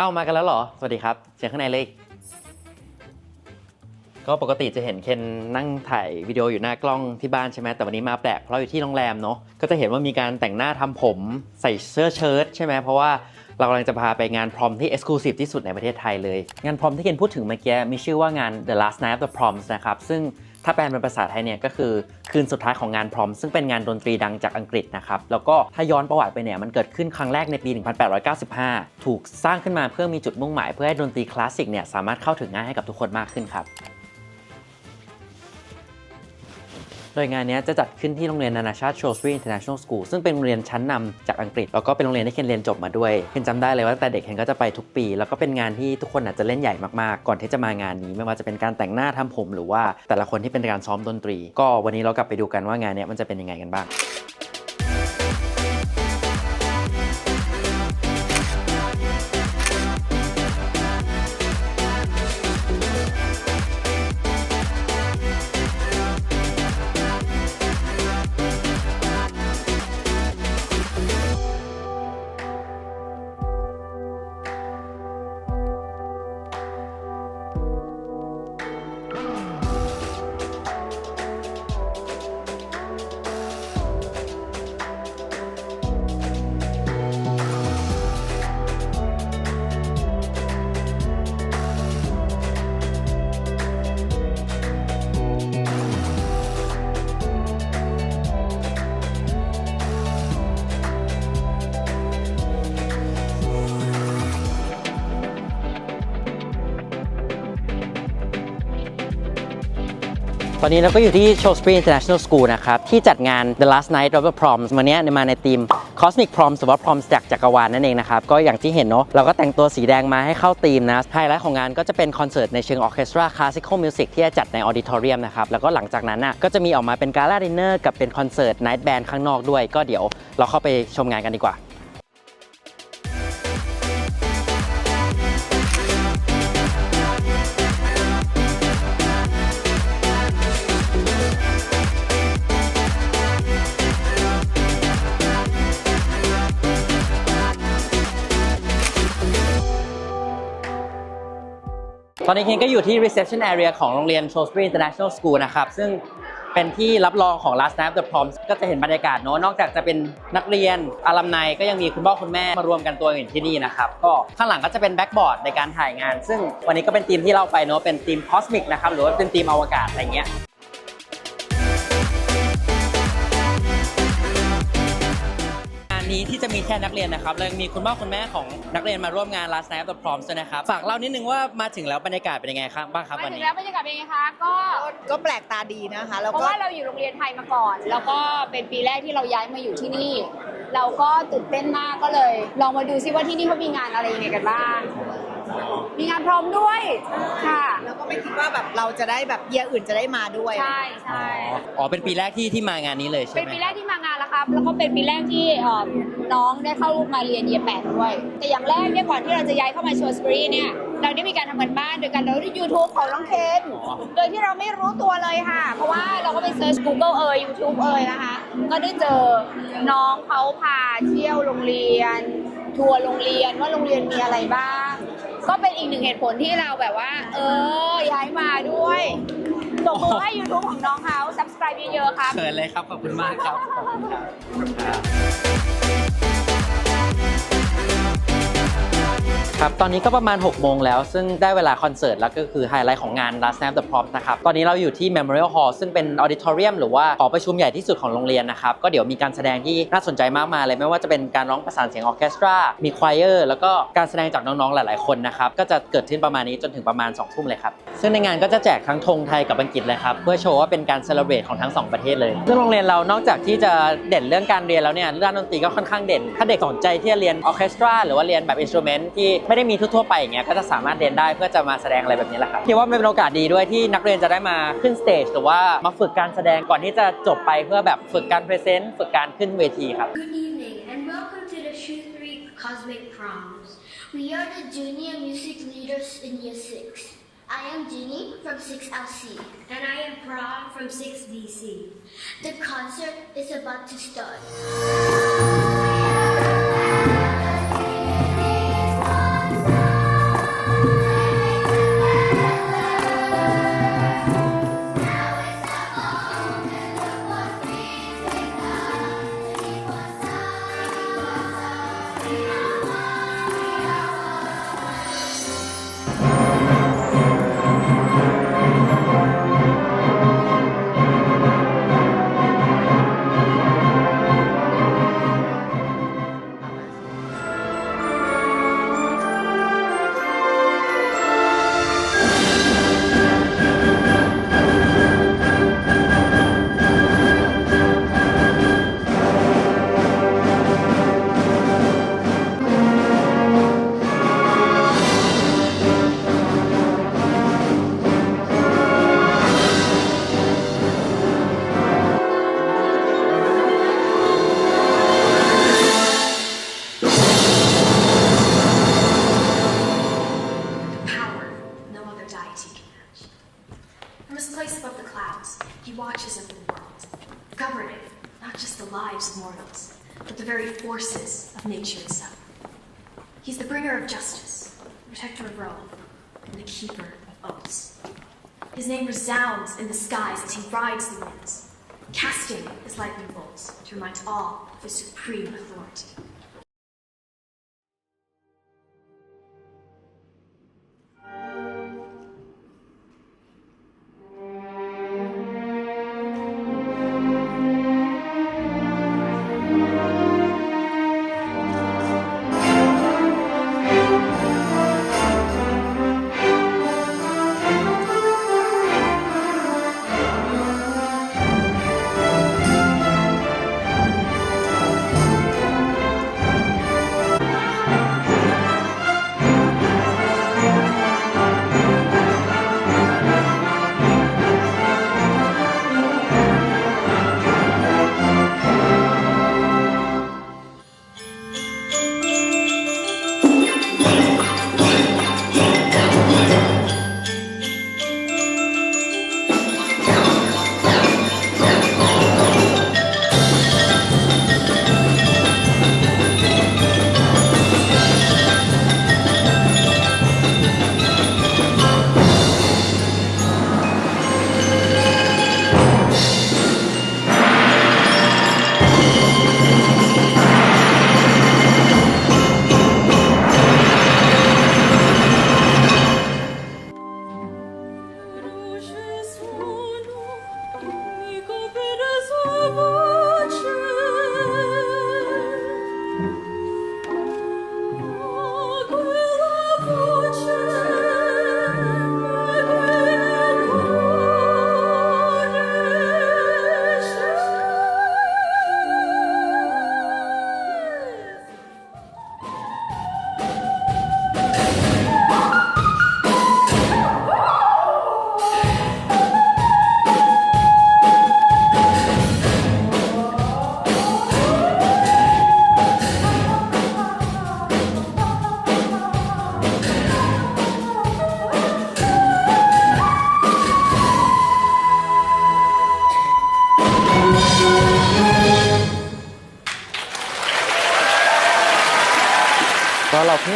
เอ้ามากันแล้วเหรอ สวัสดีครับ เชิญข้างในเลย ก็ปกติจะเห็นเคนนั่งถ่ายวิดีโออยู่หน้ากล้องที่บ้านใช่ไหมแต่วันนี้มาแปลกเพราะเราอยู่ที่โรงแรมเนาะ ก็จะเห็นว่ามีการแต่งหน้าทำผมใส่เสื้อเชิ้ตใช่ไหมเพราะว่าเรากำลังจะพาไปงานพรอมที่เอ็กซ์คลูซีฟที่สุดในประเทศไทยเลย งานพรอมที่เคนพูดถึงเมื่อกี้มีชื่อว่างาน The Last Night of the Proms นะครับ ซึ่ง ถ้าแปลเป็นภาษาไทยเนี่ยก็คือคืนสุดท้ายของงานพรอม ซึ่งเป็นงานดนตรีดังจากอังกฤษนะครับแล้วก็ถ้าย้อนประวัติไปเนี่ยมันเกิดขึ้นครั้งแรกในปี 1895 ถูกสร้างขึ้นมาเพื่อมีจุดมุ่งหมาย เพื่อให้ดนตรีคลาสสิกเนี่ยสามารถเข้าถึงง่ายให้กับทุกคนมากขึ้นครับ ดยงานนี้จะจัดขึ้นที่โรงเรียนนานาชาติ Shrewsbury International School ซึ่งเป็นโรงเรียนชั้นนำจากอังกฤษ แล้วก็เป็นโรงเรียนที่เคนเรียนจบมาด้วยเคนจำได้เลยว่าตั้งแต่เด็กเคนก็จะไปทุกปี แล้วก็เป็นงานที่ทุกคนอาจจะเล่นใหญ่มากๆ ก่อนที่จะมางานนี้ ไม่ว่าจะเป็นการแต่งหน้าทำผม หรือว่าแต่ละคนที่เป็นการซ้อมดนตรี ก็วันนี้เรากลับไปดูกันว่างานนี้มันจะเป็นยังไงกันบ้าง ตอนนี้เราก็อยู่ที่ Shrewsbury International School นะครับ ที่จัดงาน The Last Night of the Proms วันนี้มาในธีม Cosmic Proms หรือว่า Proms จากจักรวาลนั่นเองนะครับ ก็อย่างที่เห็นเนาะเราก็แต่งตัวสีแดงมาให้เข้าธีมนะไฮไลท์ของงานก็จะเป็นคอนเสิร์ตในเชิงออเคสตราคลาสสิคอลมิวสิกที่จะจัดในออดิทอเรียมนะครับ แล้วก็หลังจากนั้นน่ะก็จะมีออกมาเป็นกาลาดินเนอร์กับเป็นคอนเสิร์ตไนท์แบนด์ข้างนอกด้วย ก็เดี๋ยวเราเข้าไปชมงานกันดีกว่า ตอนนี้เคนก็อยู่ที่ reception area ของโรงเรียน Shrewsbury International School นะครับ ซึ่งเป็นที่รับรองของ Last Night the Proms ก็จะเห็นบรรยากาศเนอะนอกจากจะเป็นนักเรียนอาลัมไนก็ยังมีคุณพ่อคุณแม่มารวมกันตัวอยู่ที่นี่นะครับ ก็ข้างหลังก็จะเป็นแบ็กบอร์ดในการถ่ายงาน ซึ่งวันนี้ก็เป็นทีมที่เราไปเนอะเป็นทีม Cosmic นะครับ หรือว่าเป็นทีมอวกาศอะไรเงี้ย นนี้ที่จะมีแค่นักเรียนนะครับแล้วยังมีคุณพ่อคุณแม่ของนักเรียนมาร่วมงาน Last Night of the Proms ด้วยนะครับฝากเล่านิดนึงว่ามาถึงแล้วบรรยากาศเป็นยังไงครับบ้างครับมาวันถึงนี้ แล้วบรรยากาศเป็นไงคะก็ก็แปลกตาดีนะคะ แล้วเพราะก็ว่าเราอยู่โรงเรียนไทยมาก่อน แล้วก็เป็นปีแรกที่เราย้ายมาอยู่ที่นี่ เราก็ตื่นเต้นมากก็เลย ลองมาดูซิว่าที่นี่เขามีงานอะไรยังไงกันบ้าง มีงานพร้อมด้วยค่ะ แล้วก็ไม่คิดว่าแบบเราจะได้แบบเยียอื่นจะได้มาด้วย ใช่ใช่อ๋อ เป็นปีแรกที่ที่มางานนี้เลยใช่เป็นไหมปีแรกที่มางานแล้วครับ แล้วก็เป็นปีแรกที่เอ่อน้องได้เข้ามาเรียนเยียแปดด้วย แต่อย่างแรกเนี่ยก่อนที่เราจะย้ายเข้ามาโชว์สปรีเนี่ยเราได้มีการทำกันบ้านโดยการเราดู YouTube ของน้องเคนโดยที่เราไม่รู้ตัวเลยค่ะ เพราะว่าเราก็ไปเซิร์ช Google เอ่ย YouTube เอ่ยนะคะ ก็ได้เจอน้องเขาพาเที่ยวโรงเรียน ทัวร์โรงเรียนว่าโรงเรียนมีอะไรบ้าง ก็เป็นอีกหนึ่งเหตุผลที่เราแบบว่า เออย้ายมาด้วยตบมือให้ YouTube ของน้องเขา subscribe เยอะๆครับ เขินเลยครับ ขอบคุณมากครับขอบคุณครับ ครับ ตอนนี้ก็ประมาณ 6 โมงแล้ว ซึ่งได้เวลาคอนเสิร์ตแล้วก็คือไฮไลท์ของงาน Last Snap the Prom นะครับ ตอนนี้เราอยู่ที่ Memorial Hall ซึ่งเป็นออดิทอเรียมหรือว่าหอประชุมใหญ่ที่สุดของโรงเรียนนะครับ ก็เดี๋ยวมีการแสดงที่น่าสนใจมากมายเลย ไม่ว่าจะเป็นการร้องประสานเสียงออเคสตรา มีควายเออร์ แล้วก็การแสดงจากน้องๆ หลาย ๆ คนนะครับ ก็จะเกิดขึ้นประมาณนี้จนถึงประมาณ2ทุ่มเลยครับ ซึ่งในงานก็จะแจกทั้งธงไทยกับอังกฤษเลยครับ เพื่อโชว์ว่าเป็นการเซเลบรตของทั้งสองประเทศเลย ซึ่งโรงเรียนเรานอกจากที่จะเด่นเรื่องการเรียนแล้วเนี่ยเรื่องดนตรีก็ค่อนข้างเด่น ถ้าเด็กสนใจที่จะเรียนออเคสตราหรือว่าเรียนแบบอินสตูเมนต์ที่ไม่ได้มีทั่วๆไปอย่างเงี้ยก็จะสามารถเรียนได้เพื่อจะมาแสดงอะไรแบบนี้แหละครับคิดว่ามันเป็นโอกาสดีด้วยที่นักเรียนจะได้มาขึ้นสเตจหรือว่ามาฝึกการแสดงก่อนที่จะจบไปเพื่อแบบฝึกการพรีเซนต์ฝึกการขึ้นเวทีครับ Good evening and welcome to the Shrewsbury Cosmic Proms. We are the junior music leaders in year 6. I am Ginny from 6LC. And I am Prom from 6BC. The concert is about to start. Rides the winds, casting his lightning bolts to remind all of his supreme authority.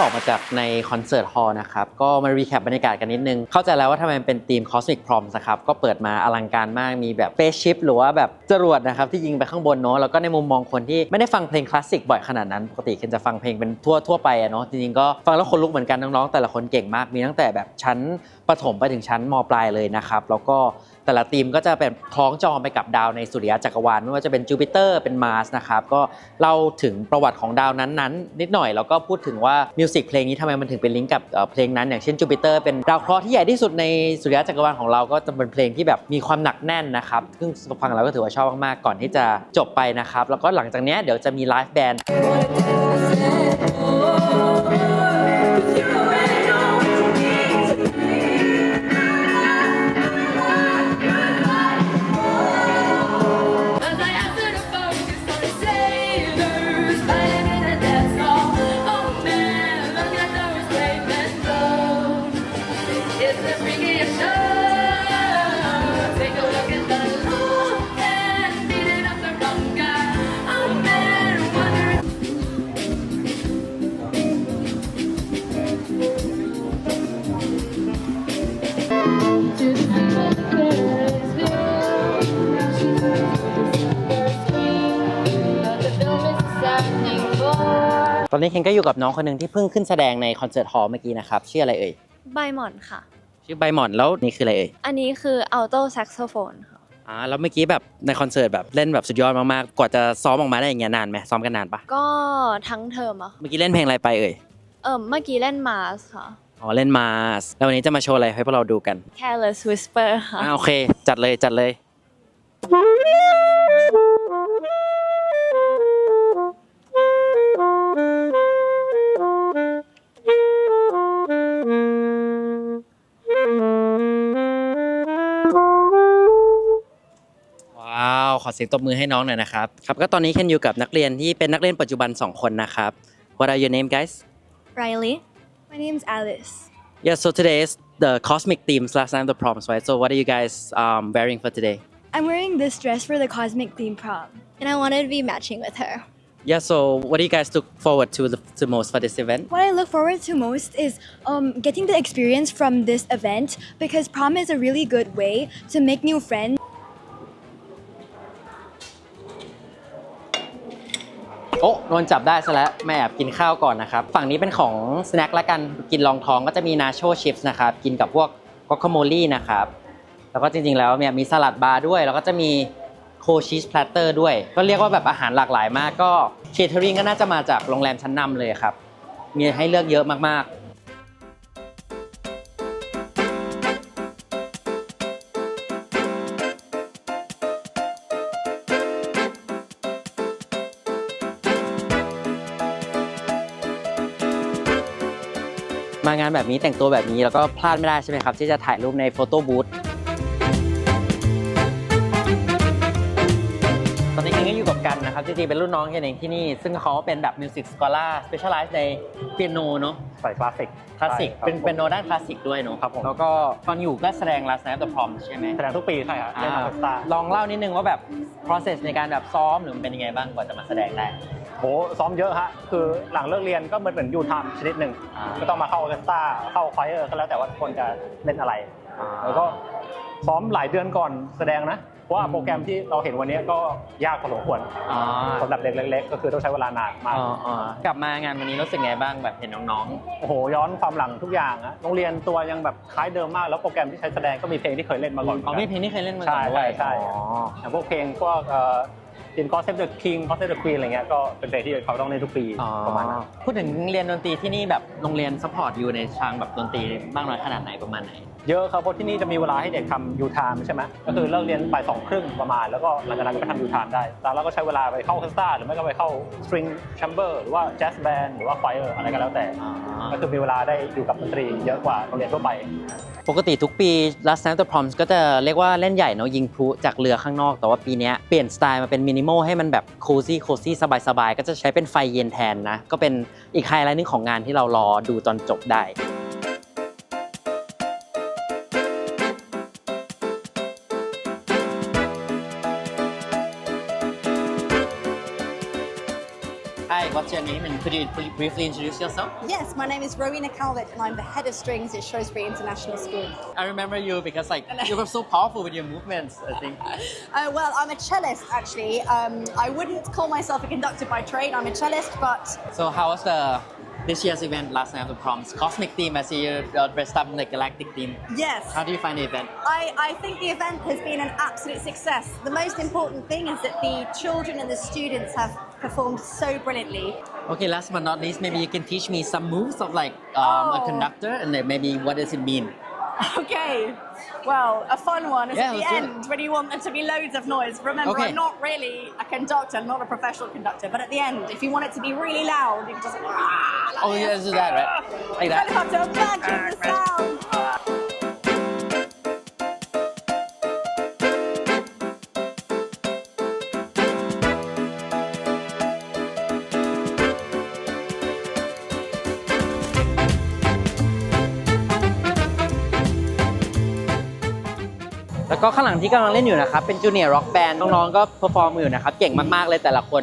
ออกมาจากในคอนเสิร์ตฮอลล์นะครับ ก็มารีแคปบรรยากาศกันนิดนึง เข้าใจแล้วว่าทำไมมันเป็นทีม Cosmic Proms นะครับ ก็เปิดมาอลังการมากมีแบบ Spaceship หรือว่าแบบจรวดนะครับ ที่ยิงไปข้างบนเนาะแล้วก็ในมุมมองคนที่ไม่ได้ฟังเพลงคลาสสิกบ่อยขนาดนั้น ปกติเคนจะฟังเพลงเป็นทั่วทั่วไปอะเนาะจริงๆก็ฟังแล้วคนลุกเหมือนกันน้องๆแต่ละคนเก่งมากมีตั้งแต่แบบชั้นประถมไปถึงชั้นมปลายเลยนะครับแล้วก็ แต่ละทีมก็จะเป็นคล้องจองไปกับดาวในสุริยะจักรวาลไม่ว่าจะเป็นจูปิเตอร์เป็นมาร์สนะครับก็เล่าถึงประวัติของดาวนั้นๆนิดหน่อยแล้วก็พูดถึงว่ามิวสิกเพลงนี้ทำไมมันถึงเป็นลิงก์กับเพลงนั้นอย่างเช่นจูปิเตอร์เป็นดาวเคราะห์ที่ใหญ่ที่สุดในสุริยะจักรวาลของเราก็จะเป็นเพลงที่แบบมีความหนักแน่นนะครับซึ่งฟังแล้วก็ถือว่าชอบมากๆก่อนที่จะจบไปนะครับแล้วก็หลังจากเนี้ยเดี๋ยวจะมีไลฟ์แบนด์ ตอนนี้เคนก็อยู่กับน้องคนหนึ่งที่เพิ่งขึ้นแสดงในคอนเสิร์ตฮอลล์เมื่อกี้นะครับชื่ออะไรเอ่ยใบหมอนค่ะ ชื่อใบหมอนแล้วนี่คืออะไรเอ่ยอันนี้คืออัลโตแซกโซโฟนค่ะอ่าแล้วเมื่อกี้แบบในคอนเสิร์ตแบบเล่นแบบสุดยอดมากๆกว่าจะซ้อมออกมาได้อย่างเงี้ยนานไหมซ้อมกันนานปะก็ทั้งเทอมอะค่ะเมื่อกี้เล่นเพลงอะไรไปเอ่ยเอิมเมื่อกี้เล่นมาสค่ะ อ๋อเล่นมาสแล้ววันนี้จะมาโชว์อะไรให้พวกเราดูกัน Careless Whisper ค่ะอ่าโอเค จัดเลยจัดเลย สียงตบมือให้น้องหน่อยนะครับ ครับก็ตอนนี้เคนอยู่กับนักเรียนที่เป็นนักเรียนปัจจุบัน 2 คนนะครับ What are your name guys Riley My name's Alice Yeah so today is the cosmic themes last time the proms right so what are you guys um, wearing for today I'm wearing this dress for the cosmic theme prom. and I wanted to be matching with her Yeah so what do you guys look forward to the, to most for this event What I look forward to most is um, getting the experience from this event because prom is a really good way to make new friends. โอ้โดนจับได้ซะแล้วแม่แอบกินข้าวก่อนนะครับ ฝั่งนี้เป็นของสแน็คละกันกินรองท้องก็จะมีนาโชชิพส์นะครับ กินกับพวกก u คโมลี่นะครับ แล้วก็จริงๆแล้วเนี่ยมีสลัดบาร์ด้วย แล้วก็จะมีโคชีสแพลตเตอร์ด้วย ก็เรียกว่าแบบอาหารหลากหลายมากก็เคเทอริงก็น่าจะมาจากโรงแรมชั้นนำเลยครับ มีให้เลือกเยอะมากๆ มางานแบบนี้แต่งตัวแบบนี้แล้วก็พลาดไม่ได้ใช่ไหมครับ ที่จะถ่ายรูปในโฟโต้บูธตอนนี้เคนก็อยู่กับกันนะครับจริงๆเป็นรุ่นน้องเคนเองที่นี่ ซึ่งเขาเป็นแบบมิวสิกสกอล่าสเปเชียลไลซ์ในเปียโนเนาะใส่คลาสสิกคลาสสิกใช่ครับเป็นเป็นโนด้านคลาสสิกด้วยเนาะครับผมแล้วก็ตอนอยู่ก็แสดง Last Night of the Prom ใช่ไหมแสดงทุกปีใช่ครับเล่นออเคสตราลองเล่านิดนึงว่าแบบ process ในการแบบซ้อมหรือมันเป็นยังไงบ้างกว่าจะมาแสดงได้ โหซ้อมเยอะฮะคือหลังเลิกเรียนก็เหมือนเหมือนยูทามชนิดหนึ่งอ่าก็ต้องมาเข้าออเคสตราเข้าควายเออร์ก็แล้วแต่ว่าคนจะเล่นอะไร แล้วก็ซ้อมหลายเดือนก่อนแสดงนะเพราะว่าโปรแกรมที่เราเห็นวันนี้ก็ยากพอสมควรอ๋อสำหรับเด็กเล็กๆก็คือต้องใช้เวลานานมากอ๋ออ๋อกลับมางานวันนี้รู้สึกไงบ้างแบบเห็นน้องโอ้โหย้อนความหลังทุกอย่างอะโรงเรียนตัวยังแบบคล้ายเดิมมาก แล้วโปรแกรมที่ใช้แสดงก็มีเพลงที่เคยเล่นมาก่อนๆอ๋อมีเพลงที่เคยเล่นมาก่ใช่อนด้วใช่ยใช่อ๋ออย่างพวกเพลงพวก เอ่อ In God Save the King God Save the Queen อะไรเงี้ยก็เป็นเพลงที่เขาต้องเล่นทุกปีอ๋อประมาณนั้นพูดถึงเรียนดนตรีที่นี่แบบโรงเรียนซัพพอร์ตอยู่ในทางแบบดนตรีบ้างน้อยขนาดไหนประมาณไหนเยอะครับเพราะที่นี่จะมีเวลาให้เด็กทำยูทามใช่ไหมก็คือเลิกเรียนบ่ายสองครึ่งประมาณ แล้วก็หลังจากนั้นก็ไปทำยูทามได้แล้วเราก็ใช้เวลาไปเข้าคาสตาหรือไม่ก็ไปเข้าสตริงแชมเบอร์หรือว่าแจ๊สแบนด์หรือว่าไฟเออร์อะไรก็แล้วแต่อ๋อก็คือมีเวลาได้อยู่กับดนตรีเยอะกว่าโรงเรียนทั่วไปปกติทุกปี Last Night of the Proms ก็จะเรียกว่าเล่นใหญ่เนาะยิงพลุจากเรือข้างนอก แต่ว่าปีเนี้ยเปลี่ยนสไตล์มาเป็นมินิมอลให้มันแบบโคซี่โคซี่สบายๆ ก็จะใช้เป็นไฟเย็นแทนนะ ก็เป็นอีกไฮไลท์หนึงของงานที่เรารอดูตอนจบได้ what's your name and could you briefly introduce yourself? Yes, my name is Rowena Calvert and I'm the head of strings at Shrewsbury International School. I remember you because like you were so powerful with your movements. I think. Uh, well, I'm a cellist actually. Um, I wouldn't call myself a conductor by trade, I'm a cellist, but So how was the this year's event last night of the proms? Cosmic theme. I see you uh, dressed up in the galactic theme. yes. How do you find the event? I, I think the event has been an absolute success. The most important thing is that the children and the students have performed so brilliantly. Okay, last but not least, maybe you can teach me some moves of like um, a Oh. conductor and then maybe what does it mean? Okay. Well, a fun one is Yeah, at the end when you want there to be loads of noise. Remember, Okay. I'm not really a conductor, I'm not a professional conductor, but at the end, if you want it to be really loud, you can just. Like Oh, yeah, let's do that, right? Like that. Helicopter, imagine the sound. ก็ข้างหลังที่กำลังเล่นอยู่นะครับเป็นจูเนียร์ร็อกแบนด์น้องๆก็เพอร์ฟอร์มอยู่นะครับเก่งมากๆเลยแต่ละคน